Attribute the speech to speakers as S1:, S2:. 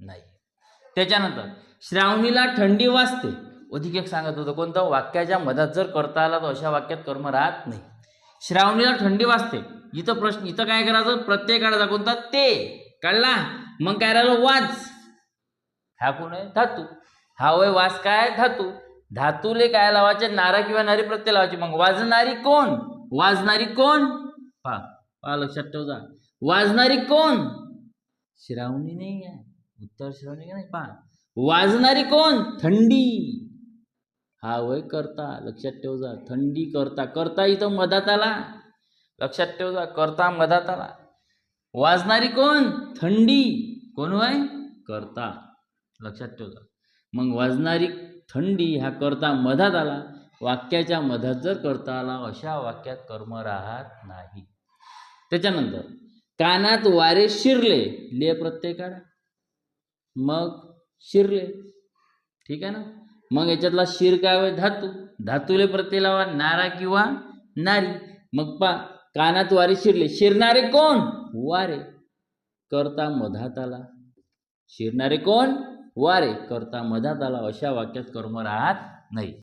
S1: नाही. त्याच्यानंतर श्रावणीला थंडी वाजते. अधिक एक सांगत होतं कोणतं? वाक्याच्या मधात जर करता आला तर अशा वाक्यात कर्म राहत नाही. श्रावणीला थंडी वाजते. इथं प्रश्न इथं काय करायचं? प्रत्येक काढायचा कोणता? ते. काढला मग काय राहिलं? वाज. हा कोण आहे धातू. हा वय वास काय? धातू. धातूले काय लावायचे? नारा किंवा नारी प्रत्यय लावायचे. मग वाजणारी कोण? वाजणारी कोण? पहा पहा लक्षात ठेवजा. वाजणारी कोण? श्रावणी नाही आहे. श्रावणी नाही? पहा वाजणारी कोण? थंडी. हा वय करता लक्षात ठेव जा. थंडी करता करता इथं मधात आला लक्षात ठेव जा करता मधात आला वाजणारी कोण? थंडी. कोण वय? करता. लक्षात ठेव जा. मग वाजणारी थंडी हा करता मधात आला वाक्याच्या मधात जर करता आला अशा वाक्यात कर्म राहत नाही. त्याच्यानंतर कानात वारे शिरले ले प्रत्यय काढा मग शिरले. ठीक आहे ना? मग याच्यातला शिर काय होय? धातू. धातूले प्रत्यय लावा. नारा किंवा नारी. मग पा कानात वारे शिरले. शिरणारे कोण? वारे. करता मधात आला. शिरणारे कोण? वारे. करता मधात आला. अशा वाक्यात कर्म राहत नाही.